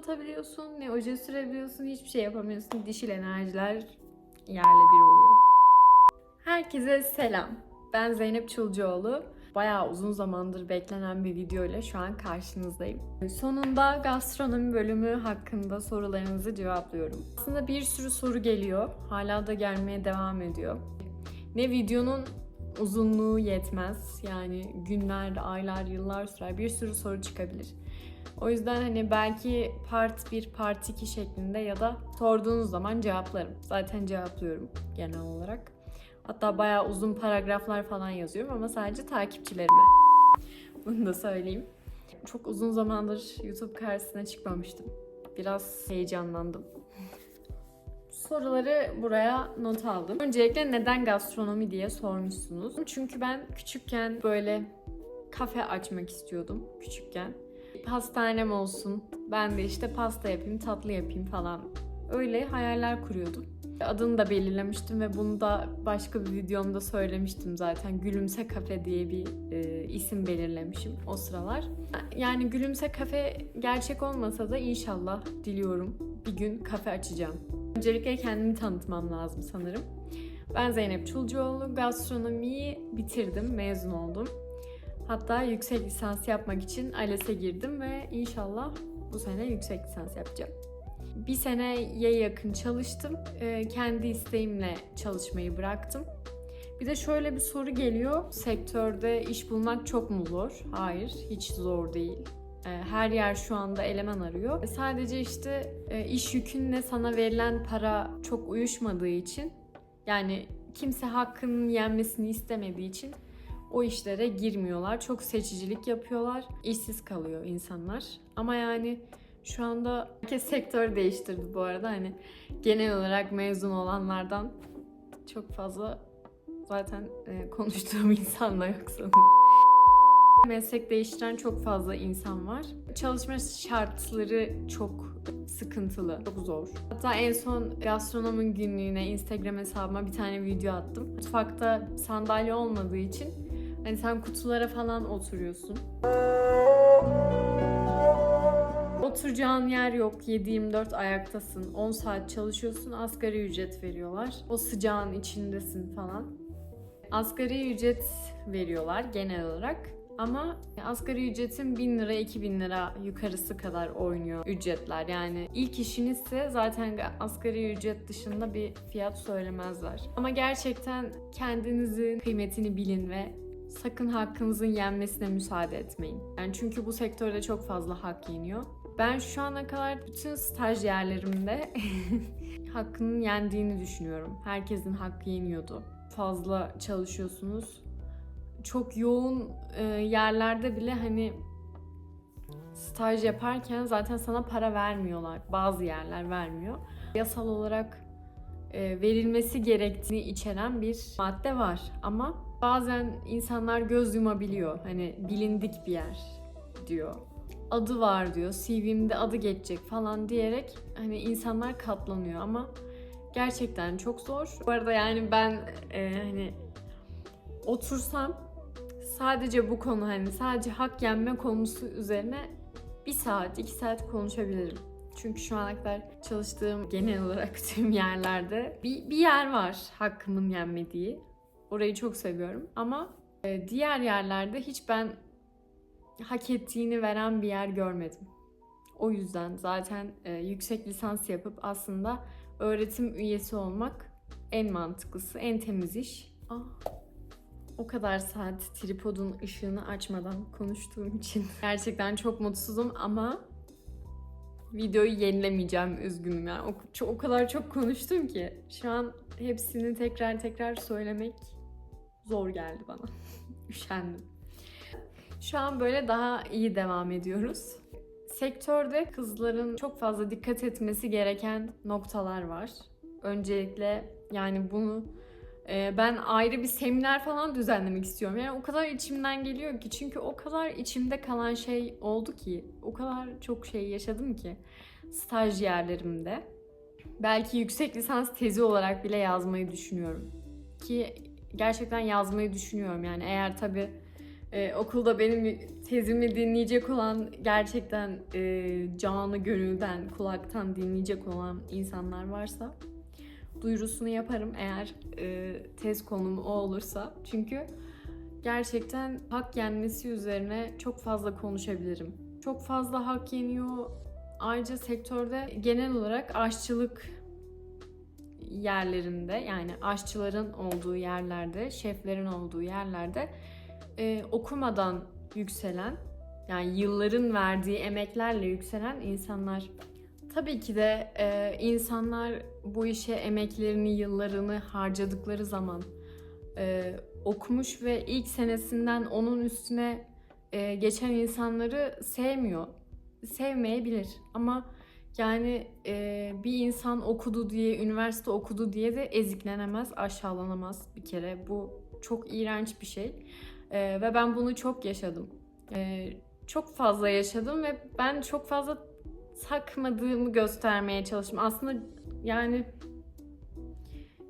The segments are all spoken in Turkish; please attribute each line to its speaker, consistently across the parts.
Speaker 1: uzatabiliyorsun, ne oje sürebiliyorsun, hiçbir şey yapamıyorsun. Dişil enerjiler yerle bir oluyor. Herkese selam. Ben Zeynep Çulcuoğlu. Bayağı uzun zamandır beklenen bir video ile şu an karşınızdayım. Sonunda gastronomi bölümü hakkında sorularınızı cevaplıyorum. Aslında bir sürü soru geliyor. Hala da gelmeye devam ediyor. Ne videonun uzunluğu yetmez. Yani günler, aylar, yıllar sürer. Bir sürü soru çıkabilir. O yüzden hani belki part 1, part 2 şeklinde ya da sorduğunuz zaman cevaplarım. Zaten cevaplıyorum genel olarak. Hatta bayağı uzun paragraflar falan yazıyorum ama sadece takipçilerime. Bunu da söyleyeyim. Çok uzun zamandır YouTube karşısına çıkmamıştım. Biraz heyecanlandım. Soruları buraya not aldım. Öncelikle neden gastronomi diye sormuşsunuz. Çünkü ben küçükken böyle kafe açmak istiyordum küçükken. Pastanem olsun, ben de işte pasta yapayım, tatlı yapayım falan. Öyle hayaller kuruyordum. Adını da belirlemiştim ve bunu da başka bir videomda söylemiştim zaten. Gülümse Kafe diye bir e, isim belirlemişim o sıralar. Yani Gülümse Kafe gerçek olmasa da inşallah diliyorum bir gün kafe açacağım. Öncelikle kendimi tanıtmam lazım sanırım. Ben Zeynep Çulcuoğlu. Gastronomiyi bitirdim, mezun oldum. Hatta yüksek lisans yapmak için ALES'e girdim ve inşallah bu sene yüksek lisans yapacağım. Bir seneye yakın çalıştım. Ee, kendi isteğimle çalışmayı bıraktım. Bir de şöyle bir soru geliyor. Sektörde iş bulmak çok mu zor? Hayır, hiç zor değil. Ee, Her yer şu anda eleman arıyor. Sadece işte e, iş yükünle sana verilen para çok uyuşmadığı için yani kimse hakkının yenmesini istemediği için o işlere girmiyorlar. Çok seçicilik yapıyorlar. İşsiz kalıyor insanlar. Ama yani şu anda herkes sektör değiştirdi bu arada. Hani genel olarak mezun olanlardan çok fazla zaten e, konuştuğum insan da yok sanırım. Meslek değiştiren çok fazla insan var. Çalışma şartları çok sıkıntılı, çok zor. Hatta en son gastronomun günlüğüne Instagram hesabıma bir tane video attım. Mutfakta sandalye olmadığı için hani sen kutulara falan oturuyorsun. Oturacağın yer yok. 7-24 ayaktasın. 10 saat çalışıyorsun. Asgari ücret veriyorlar. O sıcağın içindesin falan. Asgari ücret veriyorlar genel olarak. Ama asgari ücretin 1000 lira 2000 lira yukarısı kadar oynuyor ücretler. Yani ilk işinizse zaten asgari ücret dışında bir fiyat söylemezler. Ama gerçekten kendinizin kıymetini bilin ve sakın hakkınızın yenmesine müsaade etmeyin. Yani çünkü bu sektörde çok fazla hak yeniyor. Ben şu ana kadar bütün staj yerlerimde hakkının yendiğini düşünüyorum. Herkesin hakkı yeniyordu. Fazla çalışıyorsunuz. Çok yoğun e, yerlerde bile hani staj yaparken zaten sana para vermiyorlar. Bazı yerler vermiyor. Yasal olarak e, verilmesi gerektiğini içeren bir madde var ama bazen insanlar göz yumabiliyor. Hani bilindik bir yer diyor adı var diyor. CV'mde adı geçecek falan diyerek hani insanlar katlanıyor ama gerçekten çok zor. Bu arada yani ben e, hani otursam sadece bu konu hani sadece hak yenme konusu üzerine bir saat, iki saat konuşabilirim. Çünkü şu ana kadar çalıştığım genel olarak tüm yerlerde bir, bir yer var hakkımın yenmediği. Orayı çok seviyorum ama e, diğer yerlerde hiç ben hak ettiğini veren bir yer görmedim. O yüzden zaten e, yüksek lisans yapıp aslında öğretim üyesi olmak en mantıklısı, en temiz iş. Ah, o kadar saat tripodun ışığını açmadan konuştuğum için gerçekten çok mutsuzum ama videoyu yenilemeyeceğim üzgünüm yani. O, o kadar çok konuştum ki şu an hepsini tekrar tekrar söylemek zor geldi bana. Üşendim. Şu an böyle daha iyi devam ediyoruz. Sektörde kızların çok fazla dikkat etmesi gereken noktalar var. Öncelikle yani bunu e, ben ayrı bir seminer falan düzenlemek istiyorum. Yani o kadar içimden geliyor ki çünkü o kadar içimde kalan şey oldu ki, o kadar çok şey yaşadım ki staj yerlerimde. Belki yüksek lisans tezi olarak bile yazmayı düşünüyorum. Ki gerçekten yazmayı düşünüyorum yani eğer tabii Ee, okulda benim tezimi dinleyecek olan gerçekten e, canı gönülden, kulaktan dinleyecek olan insanlar varsa duyurusunu yaparım eğer e, tez konum o olursa. Çünkü gerçekten hak yenmesi üzerine çok fazla konuşabilirim. Çok fazla hak yeniyor. Ayrıca sektörde genel olarak aşçılık yerlerinde yani aşçıların olduğu yerlerde, şeflerin olduğu yerlerde e, okumadan yükselen yani yılların verdiği emeklerle yükselen insanlar. Tabii ki de e, insanlar bu işe emeklerini, yıllarını harcadıkları zaman e, okumuş ve ilk senesinden onun üstüne e, geçen insanları sevmiyor. Sevmeyebilir ama yani e, bir insan okudu diye, üniversite okudu diye de eziklenemez, aşağılanamaz bir kere. Bu çok iğrenç bir şey. E, ve ben bunu çok yaşadım. E, çok fazla yaşadım ve ben çok fazla takmadığımı göstermeye çalıştım. Aslında yani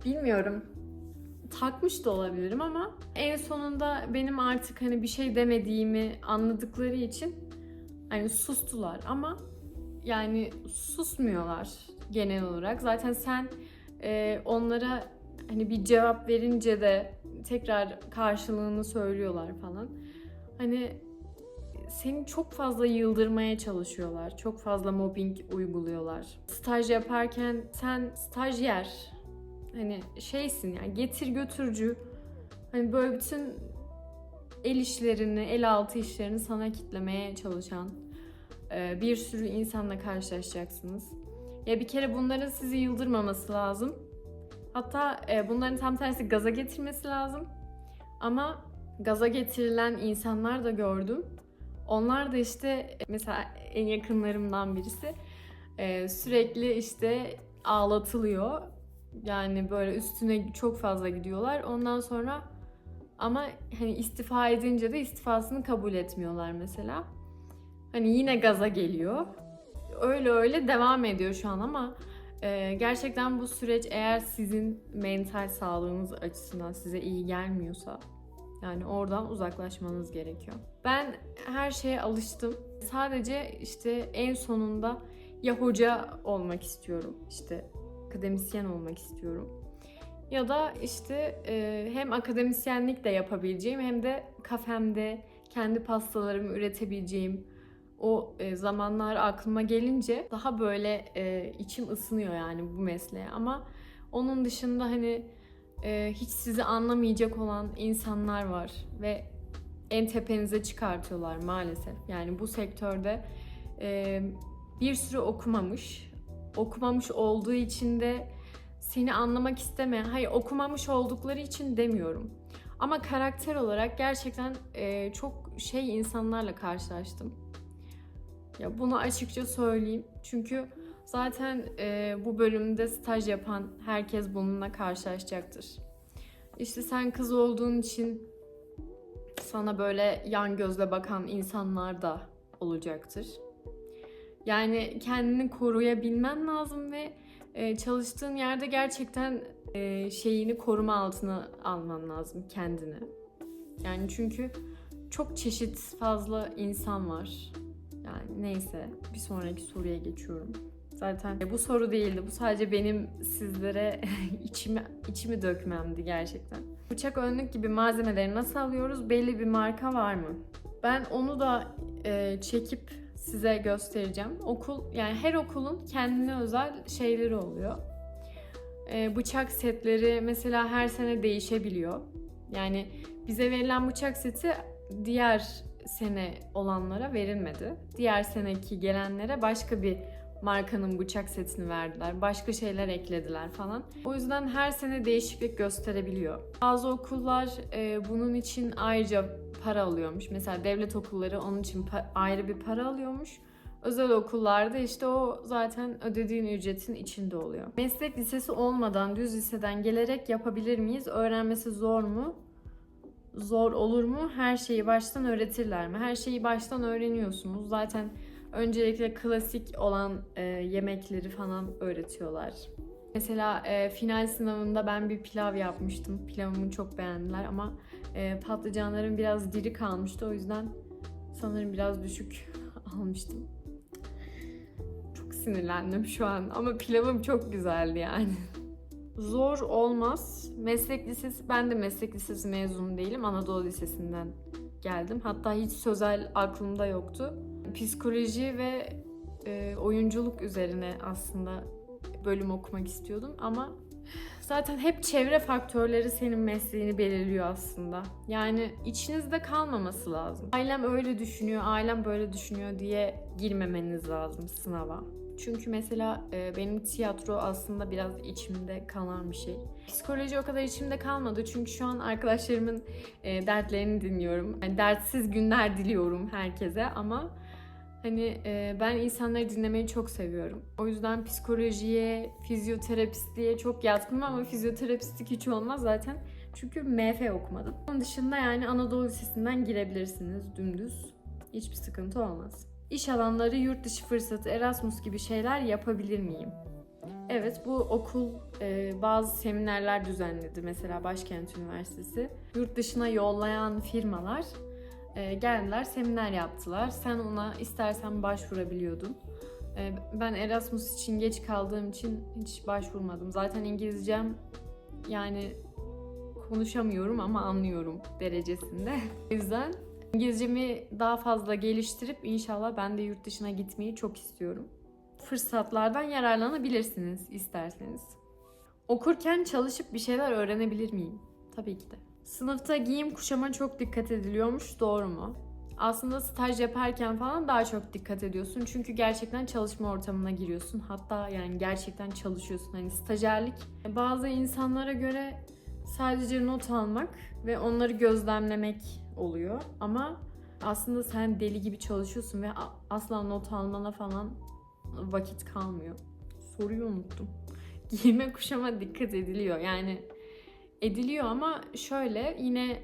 Speaker 1: bilmiyorum. Takmış da olabilirim ama en sonunda benim artık hani bir şey demediğimi anladıkları için hani sustular ama yani susmuyorlar genel olarak. Zaten sen e, onlara hani bir cevap verince de tekrar karşılığını söylüyorlar falan. Hani seni çok fazla yıldırmaya çalışıyorlar. Çok fazla mobbing uyguluyorlar. Staj yaparken sen stajyer hani şeysin yani getir götürücü hani böyle bütün el işlerini, el altı işlerini sana kitlemeye çalışan bir sürü insanla karşılaşacaksınız. Ya bir kere bunların sizi yıldırmaması lazım. Hatta e, bunların tam tersi gaza getirmesi lazım. Ama gaza getirilen insanlar da gördüm. Onlar da işte mesela en yakınlarımdan birisi e, sürekli işte ağlatılıyor. Yani böyle üstüne çok fazla gidiyorlar. Ondan sonra ama hani istifa edince de istifasını kabul etmiyorlar mesela. Hani yine gaza geliyor. Öyle öyle devam ediyor şu an ama e, gerçekten bu süreç eğer sizin mental sağlığınız açısından size iyi gelmiyorsa yani oradan uzaklaşmanız gerekiyor. Ben her şeye alıştım. Sadece işte en sonunda ya hoca olmak istiyorum, işte akademisyen olmak istiyorum. Ya da işte e, hem akademisyenlik de yapabileceğim hem de kafemde kendi pastalarımı üretebileceğim o e, zamanlar aklıma gelince daha böyle e, içim ısınıyor yani bu mesleğe. Ama onun dışında hani e, hiç sizi anlamayacak olan insanlar var ve en tepenize çıkartıyorlar maalesef. Yani bu sektörde e, bir sürü okumamış, okumamış olduğu için de seni anlamak istemeyen, hayır okumamış oldukları için demiyorum. Ama karakter olarak gerçekten çok şey insanlarla karşılaştım. Ya bunu açıkça söyleyeyim. Çünkü zaten e, bu bölümde staj yapan herkes bununla karşılaşacaktır. İşte sen kız olduğun için sana böyle yan gözle bakan insanlar da olacaktır. Yani kendini koruyabilmen lazım ve e, çalıştığın yerde gerçekten e, şeyini koruma altına alman lazım kendini. Yani çünkü çok çeşit fazla insan var. Yani neyse bir sonraki soruya geçiyorum. Zaten bu soru değildi. Bu sadece benim sizlere içimi, içimi dökmemdi gerçekten. Bıçak önlük gibi malzemeleri nasıl alıyoruz? Belli bir marka var mı? Ben onu da e, çekip size göstereceğim. Okul yani her okulun kendine özel şeyleri oluyor. E, bıçak setleri mesela her sene değişebiliyor. Yani bize verilen bıçak seti diğer sene olanlara verilmedi. Diğer seneki gelenlere başka bir markanın bıçak setini verdiler. Başka şeyler eklediler falan. O yüzden her sene değişiklik gösterebiliyor. Bazı okullar e, bunun için ayrıca para alıyormuş. Mesela devlet okulları onun için ayrı bir para alıyormuş. Özel okullarda işte o zaten ödediğin ücretin içinde oluyor. Meslek lisesi olmadan düz liseden gelerek yapabilir miyiz? Öğrenmesi zor mu? Zor olur mu? Her şeyi baştan öğretirler mi? Her şeyi baştan öğreniyorsunuz. Zaten öncelikle klasik olan e, yemekleri falan öğretiyorlar. Mesela e, final sınavında ben bir pilav yapmıştım. Pilavımı çok beğendiler ama e, patlıcanlarım biraz diri kalmıştı. O yüzden sanırım biraz düşük almıştım. Çok sinirlendim şu an ama pilavım çok güzeldi yani. Zor olmaz. Meslek lisesi, ben de meslek lisesi mezunu değilim. Anadolu Lisesi'nden geldim. Hatta hiç sözel aklımda yoktu. Psikoloji ve e, oyunculuk üzerine aslında bölüm okumak istiyordum ama zaten hep çevre faktörleri senin mesleğini belirliyor aslında. Yani içinizde kalmaması lazım. Ailem öyle düşünüyor, ailem böyle düşünüyor diye girmemeniz lazım sınava. Çünkü mesela e, benim tiyatro aslında biraz içimde kalan bir şey. Psikoloji o kadar içimde kalmadı çünkü şu an arkadaşlarımın e, dertlerini dinliyorum. Yani dertsiz günler diliyorum herkese ama hani e, ben insanları dinlemeyi çok seviyorum. O yüzden psikolojiye, fizyoterapistliğe çok yatkınım ama fizyoterapistlik hiç olmaz zaten. Çünkü MF okumadım. Onun dışında yani Anadolu Lisesi'nden girebilirsiniz dümdüz. Hiçbir sıkıntı olmaz. İş alanları, yurt dışı fırsatı, Erasmus gibi şeyler yapabilir miyim? Evet bu okul e, bazı seminerler düzenledi. Mesela Başkent Üniversitesi. Yurt dışına yollayan firmalar e, geldiler seminer yaptılar. Sen ona istersen başvurabiliyordun. E, ben Erasmus için geç kaldığım için hiç başvurmadım. Zaten İngilizcem yani konuşamıyorum ama anlıyorum derecesinde. O yüzden İngilizcemi daha fazla geliştirip inşallah ben de yurt dışına gitmeyi çok istiyorum. Fırsatlardan yararlanabilirsiniz isterseniz. Okurken çalışıp bir şeyler öğrenebilir miyim? Tabii ki de. Sınıfta giyim kuşama çok dikkat ediliyormuş, doğru mu? Aslında staj yaparken falan daha çok dikkat ediyorsun. Çünkü gerçekten çalışma ortamına giriyorsun. Hatta yani gerçekten çalışıyorsun. Hani stajyerlik bazı insanlara göre sadece not almak ve onları gözlemlemek oluyor. Ama aslında sen deli gibi çalışıyorsun ve asla not almana falan vakit kalmıyor. Soruyu unuttum. Giyime kuşama dikkat ediliyor. Yani ediliyor ama şöyle yine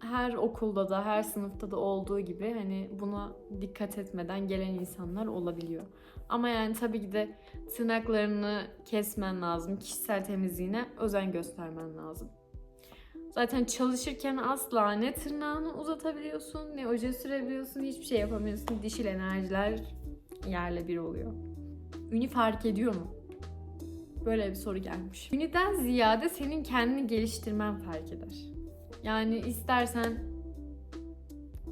Speaker 1: her okulda da her sınıfta da olduğu gibi hani buna dikkat etmeden gelen insanlar olabiliyor. Ama yani tabii ki de tırnaklarını kesmen lazım. Kişisel temizliğine özen göstermen lazım. Zaten çalışırken asla ne tırnağını uzatabiliyorsun, ne oje sürebiliyorsun, hiçbir şey yapamıyorsun. Dişil enerjiler yerle bir oluyor. Ünü fark ediyor mu? Böyle bir soru gelmiş. Üniden ziyade senin kendini geliştirmen fark eder. Yani istersen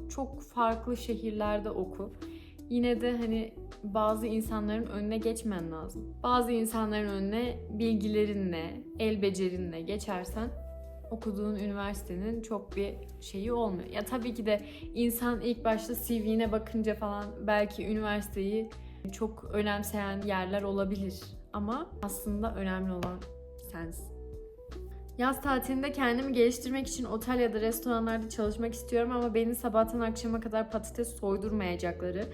Speaker 1: çok farklı şehirlerde oku. Yine de hani bazı insanların önüne geçmen lazım. Bazı insanların önüne bilgilerinle, el becerinle geçersen okuduğun üniversitenin çok bir şeyi olmuyor. Ya tabii ki de insan ilk başta CV'ne bakınca falan belki üniversiteyi çok önemseyen yerler olabilir. Ama aslında önemli olan sensin. Yaz tatilinde kendimi geliştirmek için otel ya da restoranlarda çalışmak istiyorum ama beni sabahtan akşama kadar patates soydurmayacakları,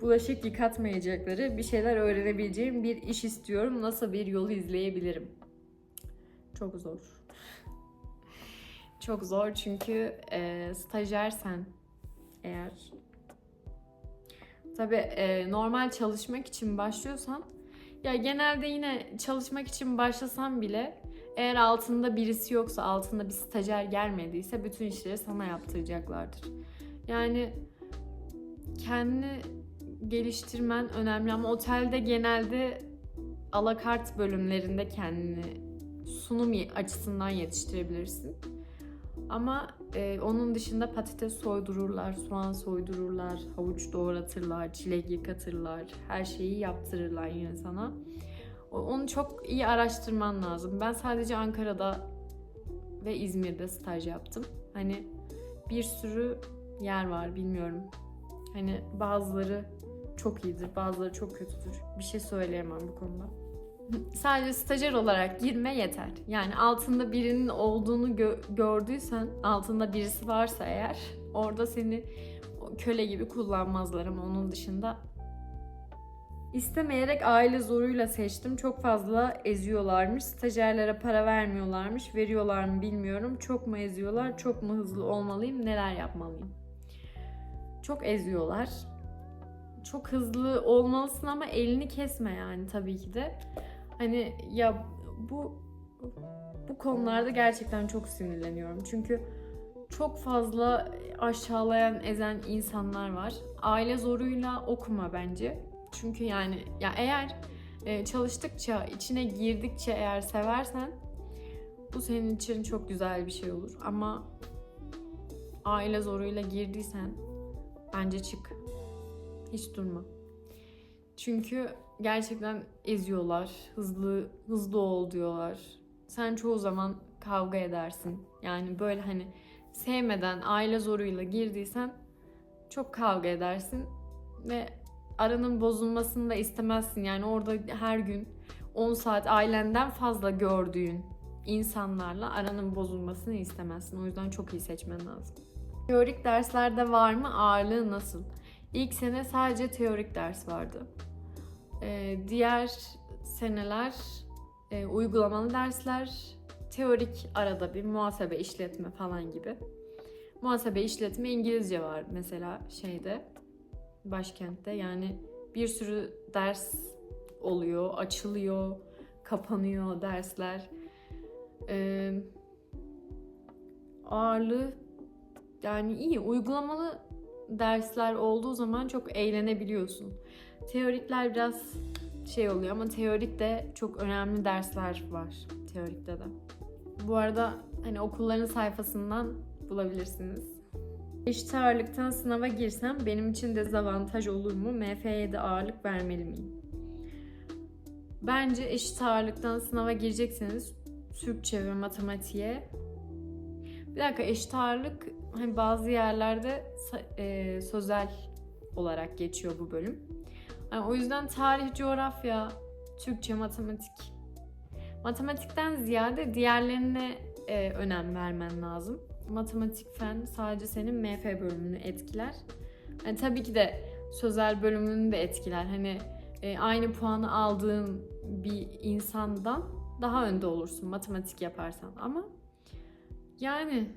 Speaker 1: bulaşık yıkatmayacakları bir şeyler öğrenebileceğim bir iş istiyorum. Nasıl bir yolu izleyebilirim? Çok zor. Çok zor çünkü e, stajyersen eğer tabii e, normal çalışmak için başlıyorsan ya genelde yine çalışmak için başlasan bile eğer altında birisi yoksa, altında bir stajyer gelmediyse bütün işleri sana yaptıracaklardır. Yani kendini geliştirmen önemli ama otelde genelde alakart bölümlerinde kendini sunum açısından yetiştirebilirsin. Ama e, onun dışında patates soydururlar, soğan soydururlar, havuç doğratırlar, çilek yıkatırlar, her şeyi yaptırırlar yine sana. Onu çok iyi araştırman lazım. Ben sadece Ankara'da ve İzmir'de staj yaptım. Hani bir sürü yer var bilmiyorum. Hani bazıları çok iyidir, bazıları çok kötüdür. Bir şey söyleyemem bu konuda. Sadece stajyer olarak girme yeter. Yani altında birinin olduğunu gö- gördüysen, altında birisi varsa eğer orada seni köle gibi kullanmazlar ama onun dışında İstemeyerek aile zoruyla seçtim. Çok fazla eziyorlarmış. Stajyerlere para vermiyorlarmış. Veriyorlar mı bilmiyorum. Çok mu eziyorlar? Çok mu hızlı olmalıyım? Neler yapmalıyım? Çok eziyorlar. Çok hızlı olmalısın ama elini kesme yani tabii ki de. Hani ya bu bu konularda gerçekten çok sinirleniyorum. Çünkü çok fazla aşağılayan, ezen insanlar var. Aile zoruyla okuma bence. Çünkü yani ya eğer e, çalıştıkça, içine girdikçe eğer seversen bu senin için çok güzel bir şey olur. Ama aile zoruyla girdiysen bence çık. Hiç durma. Çünkü gerçekten eziyorlar. Hızlı hızlı ol diyorlar. Sen çoğu zaman kavga edersin. Yani böyle hani sevmeden aile zoruyla girdiysen çok kavga edersin ve aranın bozulmasını da istemezsin. Yani orada her gün 10 saat ailenden fazla gördüğün insanlarla aranın bozulmasını istemezsin. O yüzden çok iyi seçmen lazım. Teorik derslerde var mı? Ağırlığı nasıl? İlk sene sadece teorik ders vardı. Ee, diğer seneler e, uygulamalı dersler, teorik arada bir muhasebe, işletme falan gibi. Muhasebe, işletme, İngilizce var mesela şeyde, başkentte. Yani bir sürü ders oluyor, açılıyor, kapanıyor dersler. Ee, ağırlığı yani iyi uygulamalı dersler olduğu zaman çok eğlenebiliyorsun. Teorikler biraz şey oluyor ama teorik de çok önemli dersler var teorikte de. Bu arada hani okulların sayfasından bulabilirsiniz. Eşit ağırlıktan sınava girsem benim için dezavantaj olur mu? MF7 ağırlık vermeli miyim? Bence eşit ağırlıktan sınava girecekseniz Türkçe ve matematiğe bir dakika eşit ağırlık hani bazı yerlerde e, sözel olarak geçiyor bu bölüm. Yani o yüzden tarih, coğrafya, Türkçe, matematik. Matematikten ziyade diğerlerine e, önem vermen lazım. Matematik fen sadece senin MF bölümünü etkiler. Yani tabii ki de sözel bölümünü de etkiler. Hani e, aynı puanı aldığın bir insandan daha önde olursun matematik yaparsan ama yani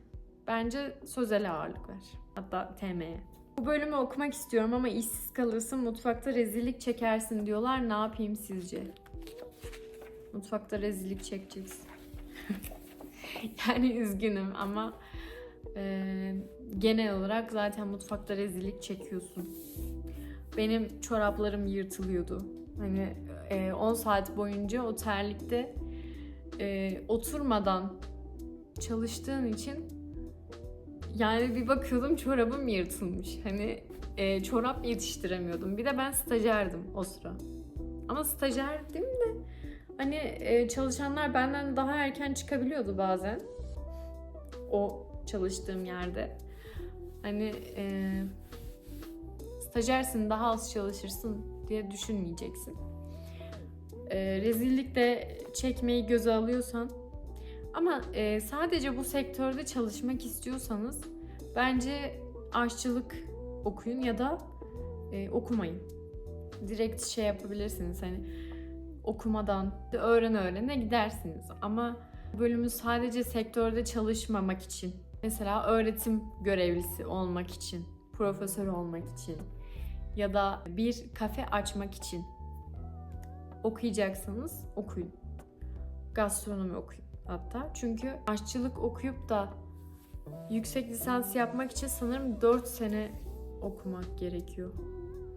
Speaker 1: bence sözel ağırlık ver. Hatta TM'ye. Bu bölümü okumak istiyorum ama işsiz kalırsın, mutfakta rezillik çekersin diyorlar. Ne yapayım sizce? Mutfakta rezillik çekeceksin. yani üzgünüm ama e, genel olarak zaten mutfakta rezillik çekiyorsun. Benim çoraplarım yırtılıyordu. Hani e, 10 saat boyunca o terlikte e, oturmadan çalıştığın için yani bir bakıyordum çorabım yırtılmış. Hani e, çorap yetiştiremiyordum. Bir de ben stajyerdim o sıra. Ama stajyerdim de hani e, çalışanlar benden daha erken çıkabiliyordu bazen. O çalıştığım yerde. Hani e, stajyersin daha az çalışırsın diye düşünmeyeceksin. E, rezillik de çekmeyi göze alıyorsan ama e, sadece bu sektörde çalışmak istiyorsanız bence aşçılık okuyun ya da e, okumayın. Direkt şey yapabilirsiniz hani okumadan da öğren öğrene gidersiniz. Ama bölümü sadece sektörde çalışmamak için, mesela öğretim görevlisi olmak için, profesör olmak için ya da bir kafe açmak için okuyacaksanız okuyun. Gastronomi okuyun hatta. Çünkü aşçılık okuyup da yüksek lisans yapmak için sanırım 4 sene okumak gerekiyor.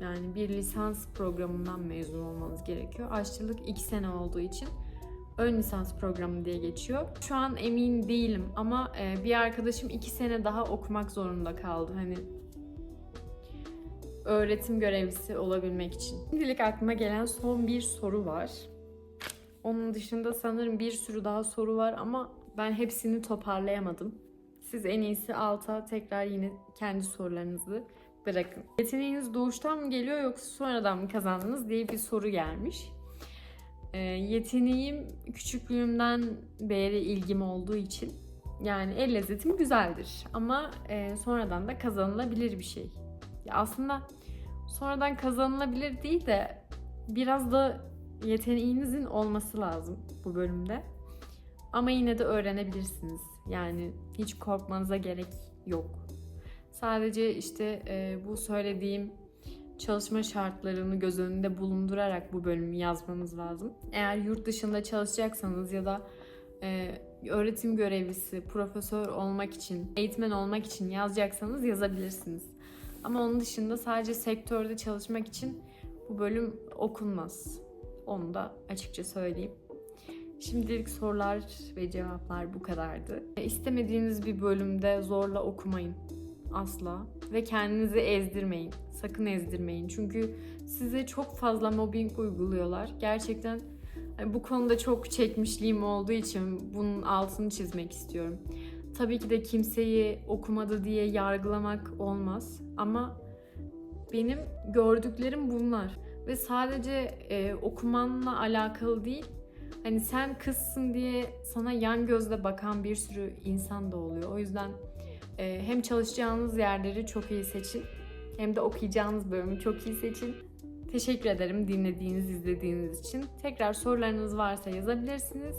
Speaker 1: Yani bir lisans programından mezun olmanız gerekiyor. Aşçılık 2 sene olduğu için ön lisans programı diye geçiyor. Şu an emin değilim ama e, bir arkadaşım 2 sene daha okumak zorunda kaldı. Hani öğretim görevlisi olabilmek için. Şimdilik aklıma gelen son bir soru var. Onun dışında sanırım bir sürü daha soru var ama ben hepsini toparlayamadım. Siz en iyisi alta tekrar yine kendi sorularınızı bırakın. Yeteneğiniz doğuştan mı geliyor yoksa sonradan mı kazandınız diye bir soru gelmiş. E, yeteneğim küçüklüğümden beri ilgim olduğu için yani el lezzetim güzeldir ama e, sonradan da kazanılabilir bir şey. Ya aslında sonradan kazanılabilir değil de biraz da yeteneğinizin olması lazım bu bölümde. Ama yine de öğrenebilirsiniz. Yani hiç korkmanıza gerek yok. Sadece işte e, bu söylediğim çalışma şartlarını göz önünde bulundurarak bu bölümü yazmanız lazım. Eğer yurt dışında çalışacaksanız ya da e, öğretim görevlisi, profesör olmak için, eğitmen olmak için yazacaksanız yazabilirsiniz. Ama onun dışında sadece sektörde çalışmak için bu bölüm okunmaz. Onu da açıkça söyleyeyim. Şimdilik sorular ve cevaplar bu kadardı. E, İstemediğiniz bir bölümde zorla okumayın. Asla. Ve kendinizi ezdirmeyin. Sakın ezdirmeyin. Çünkü size çok fazla mobbing uyguluyorlar. Gerçekten bu konuda çok çekmişliğim olduğu için bunun altını çizmek istiyorum. Tabii ki de kimseyi okumadı diye yargılamak olmaz. Ama benim gördüklerim bunlar. Ve sadece e, okumanla alakalı değil, hani sen kızsın diye sana yan gözle bakan bir sürü insan da oluyor. O yüzden e, hem çalışacağınız yerleri çok iyi seçin, hem de okuyacağınız bölümü çok iyi seçin. Teşekkür ederim dinlediğiniz, izlediğiniz için. Tekrar sorularınız varsa yazabilirsiniz.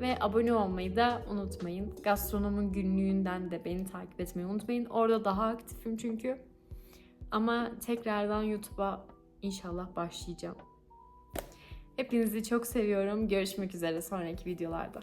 Speaker 1: Ve abone olmayı da unutmayın. Gastronomun günlüğünden de beni takip etmeyi unutmayın. Orada daha aktifim çünkü. Ama tekrardan YouTube'a inşallah başlayacağım. Hepinizi çok seviyorum. Görüşmek üzere sonraki videolarda.